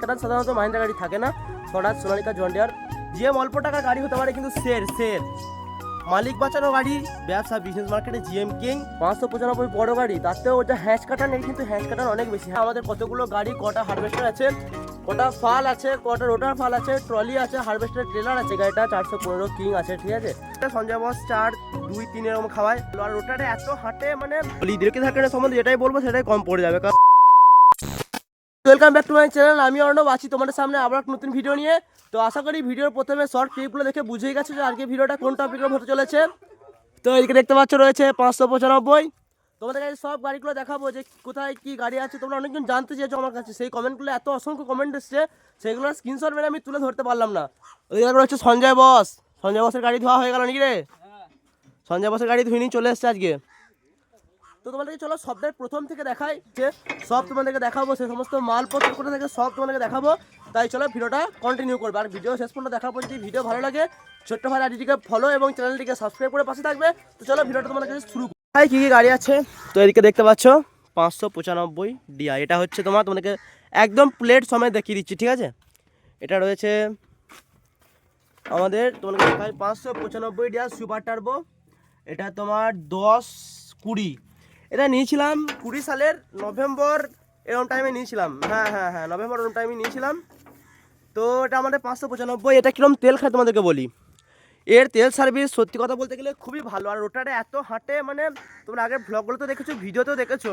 কাটার সাধারণত মাহিন্দ্রা গাড়ি থাকে না স্বরাজ সোনালিকা জন্ডিয়ার জিএম অল্প টাকার গাড়ি হতে পারে কিন্তু সের সের মালিক বাঁচানো গাড়ি, ব্যবসা বিজনেস মার্কেটে জিএম কিং পাঁচশো পঁচানব্বই বড় গাড়ি, তাতেও ওটা হ্যাচ কাটার নেই কিন্তু হ্যাচ কাটার অনেক বেশি। হ্যাঁ আমাদের কতগুলো গাড়ি, কটা হারভেস্টার আছে, কটা ফাল আছে, কটা রোটার ফাল আছে ট্রলি আছে হারভেস্টার ট্রেলার আছে, গাড়িটা চারশো পনেরো কিং আছে, ঠিক আছে? এটা সঞ্জয় বস চার, দুই তিন এরকম খাওয়ায়। আর রোটারে এত হাঁটে মানে লিদেরকে থাকার সম্বন্ধে যেটাই বলব, সেটাই কম পড়ে যাবে। কারণ welcome back to my channel আমি অর্ণব আছি তোমাদের সামনে আবার এক নতুন ভিডিও নিয়ে। তো আশা করি ভিডিওর প্রথমে শর্ট ক্লিপগুলো দেখে বুঝেই গেছো যে আজকে ভিডিওটা কোন টপিকের হতে চলেছে। তো এদিকে দেখতে পাচ্ছ রয়েছে পাঁচশো পঁচানব্বই। তোমাদের কাছে সব গাড়িগুলো দেখাবো যে কোথায় কি গাড়ি আছে তোমরা অনেকজন জানতে চেয়েছো আমার কাছে। সেই কমেন্টগুলো এত অসংখ্য কমেন্ট এসছে সেগুলো স্ক্রিনশট মেরে আমি তুলে ধরতে পারলাম না। ওই ওইদিকে রয়েছে সঞ্জয় বস। সঞ্জয় বসের গাড়ি ধোয়া হয়ে গেল নাকি রে? সঞ্জয় বসের গাড়ি ধুয়ে নিয়ে চলে এসছে আজকে। তো তোমাদেরকে চলো সবটাই প্রথম থেকে দেখাই যে সব তোমাদেরকে দেখাবো, সে সমস্ত মালপত্র কোথা থেকে সব তোমাদেরকে দেখাবো। তাই চলো ভিডিওটা কন্টিনিউ করবে। আর ভিডিও শেষ পর্যন্ত পর যদি ভিডিও ভালো লাগে, ছোট্ট ভাই আইডিটিকে ফলো এবং চ্যানেলটিকে সাবস্ক্রাইব করে পাশে থাকবে। তো চলো ভিডিওটা তোমাদের কাছে শুরু করি। ভাই, কী কী গাড়ি আছে? তো এদিকে দেখতে পাচ্ছ, পাঁচশো পঁচানব্বই ডিআই এটা হচ্ছে তোমার, তোমাদেরকে একদম প্লেট সময় দেখিয়ে দিচ্ছি, ঠিক আছে? এটা রয়েছে আমাদের তোমাকে দেখাই পাঁচশো পঁচানব্বই ডিআর সুপার টার্বো এটা তোমার দশ কুড়ি। এটা নিয়েছিলাম কুড়ি সালের নভেম্বর এরকম টাইমে নিয়েছিলাম। হ্যাঁ হ্যাঁ হ্যাঁ নভেম্বর এরকম টাইমে নিয়েছিলাম। তো এটা আমাদের পাঁচশো পঁচানব্বই, এটা কীরকম তেল খায় তোমাদেরকে বলি? এর তেল সার্ভিস সত্যি কথা বলতে গেলে খুবই ভালো। আর ওটারে এত হাঁটে মানে তোমরা আগের ব্লগগুলো তো দেখেছ, ভিডিওতেও দেখেছ,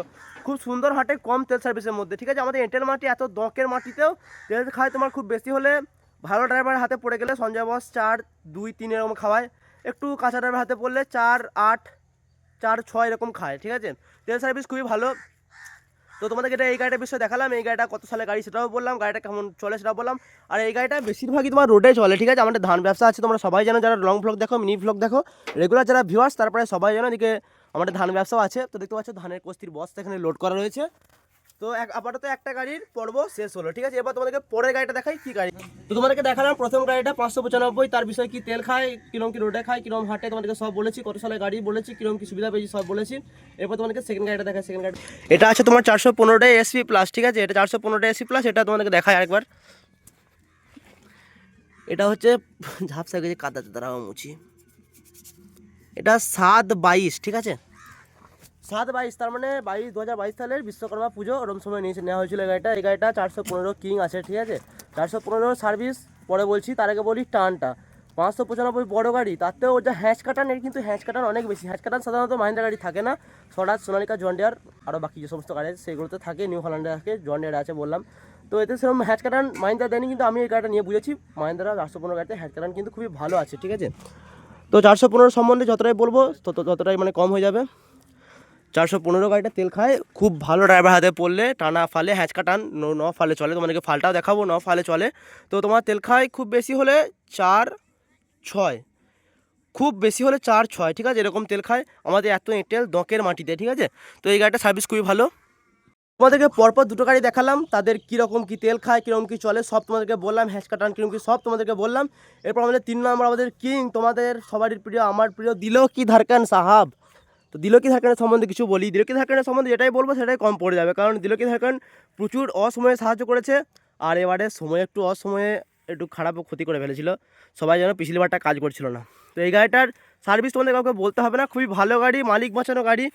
খুব সুন্দর হাঁটে কম তেল সার্ভিসের মধ্যে। ঠিক আছে, আমাদের এঁটেল মাটি, এত দঁকের মাটিতেও তেল খায় তোমার খুব বেশি হলে ভালো ড্রাইভার হাতে পড়ে গেলে সঞ্জয় বস চার, দুই, তিন এরকম খাওয়ায়। একটু কাঁচা ড্রাইভার হাতে পড়লে চার, আট চার, ছয় এরকম খায়, ঠিক আছে? তেল সার্ভিস খুবই ভালো। তো তোমাদেরকে এটা এই গাড়িটার বিষয়ে দেখালাম, এই গাড়িটা কত সালে গাড়ি সেটাও বললাম, গাড়িটা কেমন চলে সেটাও বললাম। আর এই গাড়িটা বেশিরভাগই তোমার রোডে চলে, ঠিক আছে? আমাদের ধান ব্যবসা আছে, তোমরা সবাই জানো, যারা লং ভ্লগ দেখো মিনি ভ্লগ দেখো রেগুলার যারা ভিউয়ার্স তারপরে সবাই জানো, এদিকে আমাদের ধান ব্যবসাও আছে। তো দেখতে পাচ্ছ, ধানের কস্তির বস্তা এখানে লোড করা রয়েছে। তো আপাতত একটা গাড়ির পর্ব শেষ হলো, ঠিক আছে? এবার তোমাদেরকে পরের গাড়িটা দেখাই কি গাড়ি। তো তোমাদেরকে দেখালাম প্রথম গাড়িটা পাঁচশো পঁচানব্বই, তার বিষয়ে কি তেল খায়, কিরম কি রোডে খায়, কিরম হাটে, তোমাদেরকে সব বলেছি, কত সালে গাড়ি বলেছি, কিরম কি সুবিধা পেয়েছি, সব বলেছি। এরপর তোমাদেরকে সেকেন্ড গাড়িটা দেখায় সেকেন্ড গাড়ি এটা আছে তোমার চারশো পনেরোটা এসপি প্লাস ঠিক আছে? এটা চারশো পনেরোটা এসপি প্লাস এটা তোমাদেরকে দেখায় আরেকবার। এটা হচ্ছে ঝাপসা গেছে কাদাতে দাঁড়াও মুছি এটা সাত বাইশ, ঠিক আছে? সাত বাইশ, তার মানে বাইশ, দু হাজার বাইশ সালের বিশ্বকর্মা পুজো ওরম সময় নিয়েছে। নেওয়া হয়েছিল এই গাড়িটা। এই গাড়িটা চারশো পনেরো কিং আছে, ঠিক আছে? চারশো পনেরো সার্ভিস, পরে বলছি, তার আগে বলি টানটা। পাঁচশো পঁচানব্বই বড় গাড়ি, তাতেও ওটা হ্যাচ কাটার নেই কিন্তু হ্যাচ কাটান অনেক বেশি। হ্যাচ কাটান সাধারণত মাহিন্দ্রা গাড়ি থাকে না। সরাজ, সোনালিকা জন্ডিয়ার আরও বাকি যে সমস্ত গাড়ি আছে, সেগুলোতে থাকে, নিউ হল্যান্ডে থাকে জন্ডিয়ার আছে বললাম। তো এতে সেরকম হ্যাচ কাটান মাহিন্দ্রা দেয়নি, কিন্তু আমি এই গাড়িটা নিয়ে বুঝেছি। মাহিন্দ্রা চারশো পনেরো গাড়িতে হ্যাচ কাটান কিন্তু খুবই ভালো আছে, ঠিক আছে? তো চারশো পনেরো সম্বন্ধে যতটাই বলব, তত ততটাই মানে কম হয়ে যাবে। চারশো পনেরো গাড়িটা তেল খায়, খুব ভালো ড্রাইভার হাতে পড়লে, টানা ফালে, হ্যাঁচকা টান, ন ফালে চলে, তোমাদেরকে ফালটাও দেখাবো, ন ফালে চলে। তো তোমার তেল খায় খুব বেশি হলে চার, ছয়। খুব বেশি হলে চার, ছয়, ঠিক আছে? এরকম তেল খায়। আমাদের এত এঁটেল দঁকের মাটিতে, ঠিক আছে? তো এই গাড়িটা সার্ভিস খুবই ভালো। তোমাদেরকে পরপর দুটো গাড়ি দেখালাম, তাদের কীরকম কী তেল খায়, কীরকম কী চলে, সব তোমাদেরকে বললাম, হ্যাঁচকা টান, কীরকম কী সব তোমাদেরকে বললাম। এরপর আমাদের তিন নম্বর, আমাদের কিং, তোমাদের সবারই প্রিয়, আমার প্রিয়, দিল কি ধারকান সাহাব। তো দিলকি ধারকানের সম্বন্ধে কিছু বলি। দিলকি ধারকানের সম্বন্ধে যেটাই বলব সেটাই কম পড়ে যাবে। কারণ দিলকি ধারকান প্রচুর অসময়ে সাহায্য করেছে আর এবারে সময় একটু অসময়ে একটু খারাপ ক্ষতি করে ফেলেছিল। সবাই যেন পিছলিবারটা কাজ করছিল না। তো এই গাড়িটার সার্ভিস তোমাদের কাউকে বলতে হবে না। খুবই ভালো গাড়ি, মালিক বাঁচানো গাড়ি।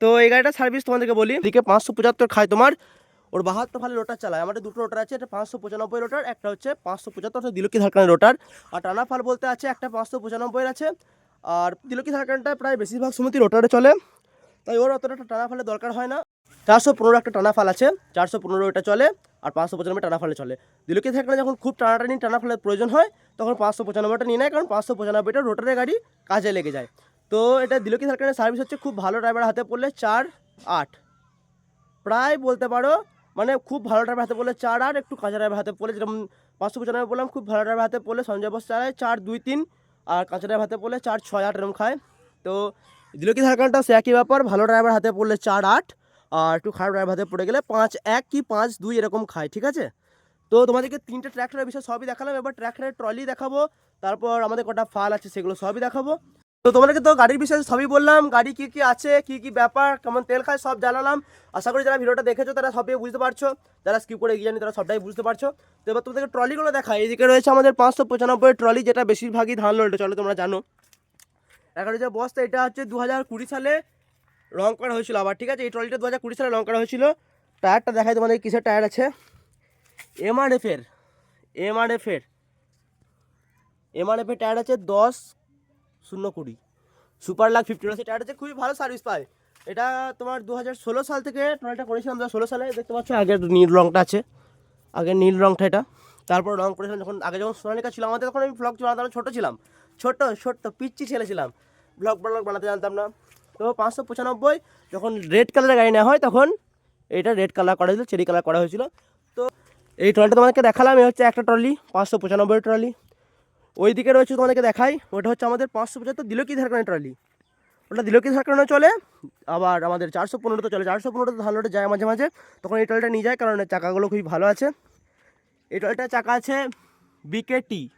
তো এই গাড়িটার সার্ভিস তোমাদেরকে বলি। দিকে পাঁচশো পঁচাত্তর খায় তোমার। ওর বাহাত্তর ফালে রোটার চালায়। আমাদের দুটো রোটার আছে একটা পাঁচশো পঁচানব্বই রোটার একটা হচ্ছে পাঁচশো পঁচাত্তর দিলকি ধারকানের রোটার আর টানা ফাল বলতে আছে, একটা পাঁচশো পঁচানব্বই আছে। আর তিলকি ধারকানটা প্রায় বেশিরভাগ সময়তে রোটারে চলে। তাই ওর অতটা টানা ফালে দরকার হয় না। চারশো পনেরো একটা টানা ফাল আছে, চারশো পনেরো এটা চলে আর পাঁচশো পঁচানব্বই টানা ফালে চলে। দিলকি ধারকানে যখন খুব টানাটানি টানা ফালের প্রয়োজন হয়, তখন পাঁচশো পঁচানব্বইটা নিয়ে নেয়, কারণ পাঁচশো পঁচানব্বইটা রোটারের গাড়ি কাজে লেগে যায়। তো এটা দিলকি ধারকানের সার্ভিস হচ্ছে খুব ভালো ড্রাইভার হাতে পড়লে চার আট। প্রায় বলতে পারো মানে খুব ভালো ড্রাইভার হাতে পড়লে চার আর একটু কাঁচা ড্রাইভার হাতে পড়লে যেরকম পাঁচশো পঁচানব্বই বললাম, খুব ভালো ড্রাইভার হাতে পড়লে সঞ্জয় বস চালায় চার দুই তিন। আর কাঁচা ড্রাইভার হাতে পড়লে চার, ছয়, আট এরকম খায়। তো দিলকি ঝাড়খণ্ডটা সে একই ব্যাপার, ভালো ড্রাইভার হাতে পড়লে চার, আট, আর একটু খারাপ ড্রাইভার হাতে পড়ে গেলে পাঁচ, এক কি পাঁচ, দুই এরকম খায়, ঠিক আছে? তো তোমাদেরকে তিনটে ট্র্যাক্টরের বিষয়ে সবই দেখালাম, এবার ট্র্যাক্টরের ট্রলি দেখাবো, তারপর আমাদের কটা ফাল আছে সেগুলো সবই দেখাবো। তো তোমাদেরকে তো গাড়ির বিষয়ে সবই বললাম, গাড়ি কি কি আছে, কি কি ব্যাপার, কেমন তেল খায় সব জানালাম। আশা করি যারা ভিডিওটা দেখেছ তারা সবই বুঝতে পারছ, যারা স্কিপ করে গিয়ে তারা সবটাই বুঝতে পারছ। তো এবার তোমাদেরকে ট্রলিগুলো দেখায় এইদিকে রয়েছে আমাদের পাঁচশো পঁচানব্বই ট্রলি যেটা বেশিরভাগই ধান লোডে চলে তোমরা জানো। এখন যে বস্তা এটা হচ্ছে দু হাজার কুড়ি সালে রং করা হয়েছিল আবার, ঠিক আছে? এই ট্রলিটা দু হাজার কুড়ি সালে রং করা হয়েছিল। টায়ারটা দেখায় তোমাদের কিসের টায়ার আছে। এমআরএফের এমআরএফের এমআরএফের টায়ার আছে দশ শূন্য কুড়ি। সুপার লাখ ফিফটি আছে খুবই ভালো সার্ভিস পায়। এটা তোমার দু হাজার ষোলো সাল থেকে ট্রলিটা করেছিলাম দু ষোলো সালে। দেখতে পাচ্ছ আগের নীল রংটা আছে। আগের নীল রংটা এটা। তারপর রং করেছিলাম যখন, আগে যখন সোনালিকা ছিল, আমাদের তখন আমি ব্লগ বানাতাম ছোটো ছিলাম। ছোট ছোট্ট পিচ্ছি ছেলে ছিলাম। ব্লগ ব্লগ বানাতে জানতাম না। তো পাঁচশো পঁচানব্বই যখন রেড কালারের গাড়ি নেওয়া হয়, তখন এটা রেড কালার করা হয়েছিল, চেরি কালার করা হয়েছিল। তো এই ট্রলিটা তোমাদেরকে দেখালাম এই হচ্ছে একটা ট্রলি পাঁচশো পঁচানব্বই ট্রলি ওই দিকে রয়েছে তোমাদেরকে দেখাই, ওটা হচ্ছে আমাদের পাঁচশো পঁচাত্তর দিলকি ধারকানের ট্রলি। ওটা দিলকি ধারকানে চলে, আবার আমাদের চারশো পনেরোতে চলে, চারশো পনেরোতে ধান লোটে যায় মাঝে মাঝে, তখন এই ট্রলিটা নিয়ে যায়, কারণ চাকাগুলো খুবই ভালো আছে। এই ট্রলিটার চাকা আছে বিকেটি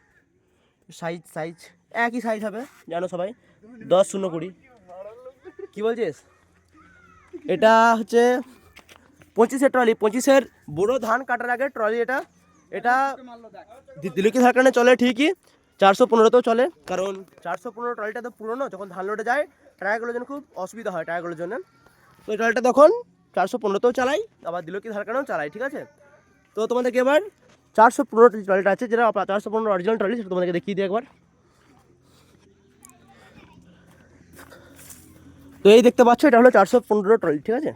সাইজ সাইজ একই সাইজ হবে, জানো সবাই? দশ শূন্য কুড়ি। কী বলছিস? এটা হচ্ছে পঁচিশের ট্রলি, পঁচিশের বুড়ো ধান কাটার আগে ট্রলি এটা এটা দি- দিলুকি ঝাড়খান্ডে চলে ঠিকই চারশো পনেরোতেও চলে। কারণ চারশো পনেরো ট্রলিটা তো পুরোনো যখন ধান লোডে যায় টায়ারগুলোর জন্য খুব অসুবিধা হয় টায়ারগুলোর জন্য। তো এই ট্রলিটা তখন চারশো পনেরোতেও চালাই আবার দিলুকি ঝাড়খান্ডেও চালাই ঠিক আছে? তো তোমাদেরকে এবার চারশো পনেরো ট্রলিটা আছে যেটা চারশো পনেরো অরিজিনাল ট্রলি সেটা তোমাদেরকে দেখিয়ে দিই একবার। তো এই দেখতে পাচ্ছ এটা হলো চারশো পনেরো ট্রলি ঠিক আছে?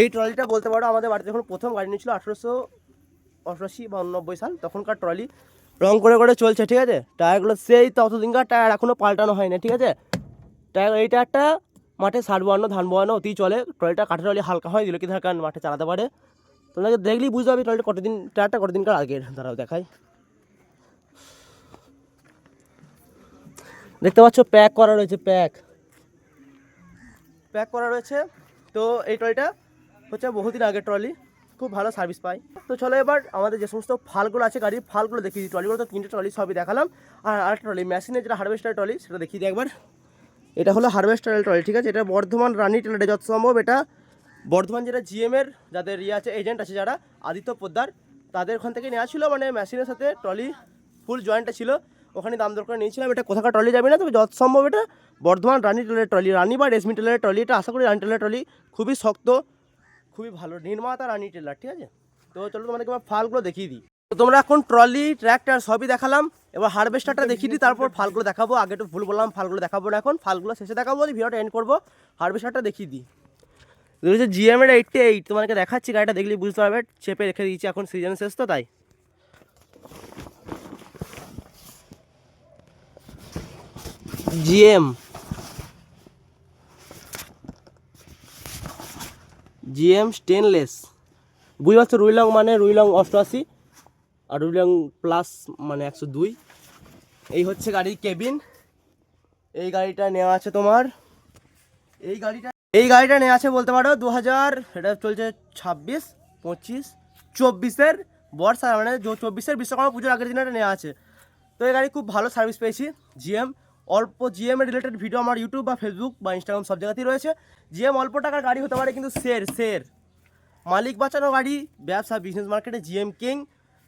এই ট্রলিটা বলতে পারো আমাদের বাড়িতে যখন প্রথম গাড়ি নিয়েছিল আঠেরোশো অষ্টাশি বা উননব্বই সাল, তখনকার ট্রলি রং করে করে চলছে, ঠিক আছে? টায়ারগুলো সেই ততদিনকার টায়ার এখনও পাল্টানো হয় না ঠিক আছে? টায়ার, এই টায়ারটা মাঠে সার বোয়ানো ধান বোয়ানো অতি চলে। ট্রলিটা কাঠের ট্রলি হালকা হয়, দিল কি মাঠে চালাতে পারে। তোমাকে দেখলেই বুঝতে পারবে ট্রলিটা কতদিন, টায়ারটা কতদিনকার আগের। দাঁড়াও, দেখাই। দেখতে পাচ্ছ, প্যাক করা রয়েছে, প্যাক। প্যাক করা রয়েছে। তো এই ট্রলিটা হচ্ছে বহুদিন আগের ট্রলি। খুব ভালো সার্ভিস পায়। তো চলো এবার আমাদের যে সমস্ত ফালগুলো আছে গাড়ির, ফালগুলো দেখিয়ে দিই। ট্রলিগুলো তো তিনটে ট্রলি সবই দেখালাম। আর আরেকটা ট্রলি মেশিনের যেটা হারভেস্টার ট্রলি, সেটা দেখিয়ে দিই একবার। এটা হলো হারভেস্টার ট্রলি, ঠিক আছে? এটা বর্ধমান রানী টেলারে যত সম্ভব, এটা বর্ধমান যেটা জিএমের যাদের ইয়ে আছে এজেন্ট আছে যারা, আদিত্য পোদ্দার, তাদের ওখান থেকে নেওয়া ছিল। মানে মেশিনের সাথে ট্রলি ফুল জয়েন্টটা ছিল। ওখানে দাম দর করে নিয়েছিলাম। এটা কোথাকার ট্রলি যাবে না, তবে যত সম্ভব এটা বর্ধমান রানী টেলারের ট্রলি, রানী বা রেশমি টেলারের ট্রলি। এটা আশা করি রানী টেলারের ট্রলি খুবই শক্ত খুবই ভালো। নির্মাতা রানী টেলার, ঠিক আছে? তো চলো তোমাদেরকে এবার ফালগুলো দেখিয়ে দিই। তো তোমরা এখন ট্রলি, ট্র্যাক্টর সবই দেখালাম। এবার হারভেস্টারটা দেখিয়ে দিই, তারপর ফালগুলো দেখাবো। আগে একটু ভুল বললাম, ফালগুলো দেখাবো না এখন। ফালগুলো শেষে দেখাবো ভিডিওটা এন্ড করব। হারভেস্টারটা দেখিয়ে দিই। রয়েছে জিএমের এইটটি এইট তোমাকে দেখাচ্ছি, গাড়িটা দেখলেই বুঝতে পারবে। চেপে রেখে দিয়েছি, এখন সিজন শেষ তো, তাই। GM GM stainless. বুঝতে পারছ? রুইলং মানে রুইলং অষ্টআশি আর রুইলং প্লাস মানে একশো দুই। এই হচ্ছে গাড়ির কেবিন। এই গাড়িটা নেওয়া আছে তোমার। এই গাড়িটা এই গাড়িটা নেওয়া আছে বলতে পারো দু হাজার এটা চলছে ছাব্বিশ, পঁচিশ, চব্বিশের বর্ষা মানে চব্বিশের বিশ্বকর্মা পুজোর আগের দিনে এটা নেওয়া আছে। তো এই গাড়ি খুব ভালো সার্ভিস পেয়েছি, জিএম। অল্প জিএম এর রিলেটেড ভিডিও আমার ইউটিউব বা ফেসবুক বা ইনস্টাগ্রাম সব জায়গাতেই রয়েছে। জিএম অল্প টাকার গাড়ি হতে পারে কিন্তু শের শের। মালিক বাঁচানো গাড়ি, ব্যবসা বিজনেস মার্কেটে জিএম কিং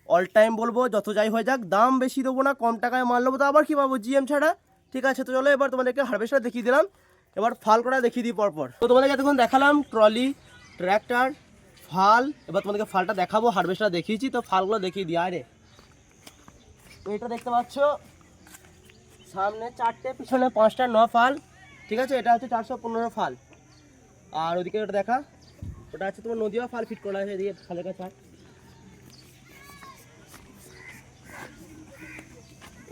অল টাইম বলব, যত যাই হয়ে যাক, দাম বেশি দেবো না, কম টাকায় মাল নেব, তো আবার কী পাবো জিএম ছাড়া? ঠিক আছে, তো চলো এবার তোমাদেরকে হারভেস্টার দেখিয়ে দিলাম। এবার ফাল করা দেখিয়ে দিই পরপর। তো তোমাদেরকে এতক্ষণ দেখালাম ট্রলি ট্র্যাক্টর ফাল। এবার তোমাদেরকে ফালটা দেখাবো হারভেস্টার দেখিয়েছি, তো ফালগুলো দেখিয়ে দিই আরে এটা দেখতে পাচ্ছ? সামনে চারটে, পিছনে পাঁচটা, ন ফাল। ঠিক আছে? এটা হচ্ছে চারশো পনেরো ফাল। আর ওদিকে ওটা দেখা। ওটা আছে তোমার নদীয়া ফাল ফিট করা আছে এদিকে ফালের কাছে।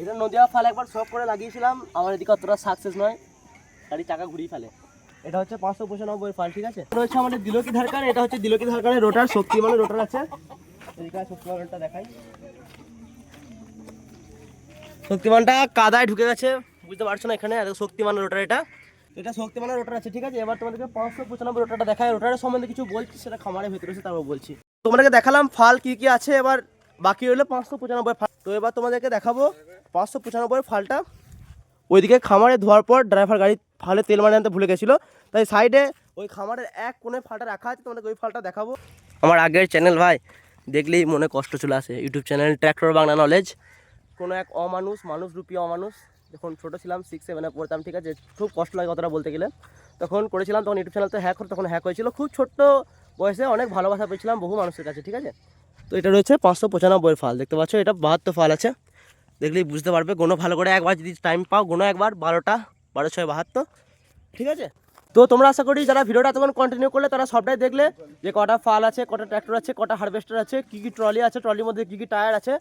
এটা নদীয়া ফাল একবার শখ করে লাগিয়েছিলাম। আমার এদিকে অতটা সাকসেস নয়। গাড়ি চাকা ঘুরিয়ে ফেলে। এটা হচ্ছে পাঁচশো পঁচানব্বই ফাল, ঠিক আছে? রয়েছে আমাদের দিলকি ধারকার। এটা হচ্ছে দিলকি ধারকারের রোটার শক্তিমানের রোটার আছে। এদিকে শক্তিমানের দেখাই। শক্তিমানটা কাদায় ঢুকে গেছে। বুঝতে পারছ না এখানে আর শক্তিমান রোটার এটা। এটা শক্তিমানের রোটার আছে, ঠিক আছে? এবার তোমাদেরকে পাঁচশো পঁচানব্বই রোটারটা দেখায় রোটারের সম্বন্ধে কিছু বলছি, সেটা খামারের ভেতরে এসে তারপর বলছি। তোমাদেরকে দেখালাম ফাল কি কি আছে, এবার বাকি রইল পাঁচশো পঁচানব্বই ফাল। তো এবার তোমাদেরকে দেখাবো পাঁচশো পঁচানব্বই ফালটা। ওইদিকে খামারে ধোয়ার পর ড্রাইভার গাড়ি ফালে তেল মানে আনতে ভুলে গেছিল। তাই সাইডে ওই খামারের এক কোণে ফালটা রাখা আছে, তোমাদেরকে ওই ফালটা দেখাবো। আমার আগের চ্যানেল ভাই, দেখলেই মনে কষ্ট চলে আসে। YouTube channel tractor Bangla knowledge কোনো এক অমানুষ, মানুষ রূপী অমানুষ, যখন ছোটো ছিলাম সিক্স সেভেনে পড়তাম, ঠিক আছে? খুব কষ্ট লাগে কথাটা বলতে গেলে। তখন করেছিলাম, তখন ইউটিউব চ্যানেল তো হ্যাক তখন হ্যাক হয়েছিল। খুব ছোট্ট বয়সে অনেক ভালোবাসা পেয়েছিলাম বহু মানুষের কাছে, ঠিক আছে? তো এটা রয়েছে পাঁচশো পঁচানব্বই ফাল, দেখতে পাচ্ছ? এটা বাহাত্তর ফাল আছে। দেখলেই বুঝতে পারবে, গোনো ভালো করে একবার যদি টাইম পাও, গোনো একবার, বারোটা বারো ছয় বাহাত্তর, ঠিক আছে? তো তোমরা আশা করি যারা ভিডিওটা তখন কন্টিনিউ করলে, তারা সবটাই দেখলে যে কটা ফাল আছে, কটা ট্র্যাক্টর আছে, কটা হারভেস্টার আছে, কী কী ট্রলি আছে ট্রলির মধ্যে কী কী টায়ার আছে।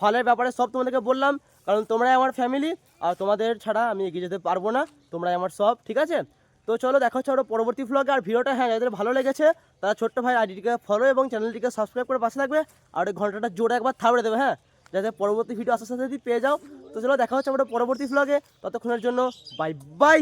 ফলের ব্যাপারে সব তোমাদেরকে বললাম, কারণ তোমরাই আমার ফ্যামিলি আর তোমাদের ছাড়া আমি এগিয়ে যেতে পারব না, তোমরাই আমার সব, ঠিক আছে? তো চলো দেখা হচ্ছে আরও পরবর্তী ভ্লগে আর ভিডিওটা হ্যাঁ যাদের ভালো লেগেছে, তারা ছোট্ট ভাই আইডিটিকে ফলো এবং চ্যানেলটিকে সাবস্ক্রাইব করে পাশে থাকবে, আর ঘন্টাটা জোরে একবার থাবড়ে দেবে হ্যাঁ? যাতে পরবর্তী ভিডিও আসার সাথে যদি পেয়ে যাও। তো চলো দেখা হচ্ছে আমরা পরবর্তী ভ্লগে ততক্ষণের জন্য বাই বাই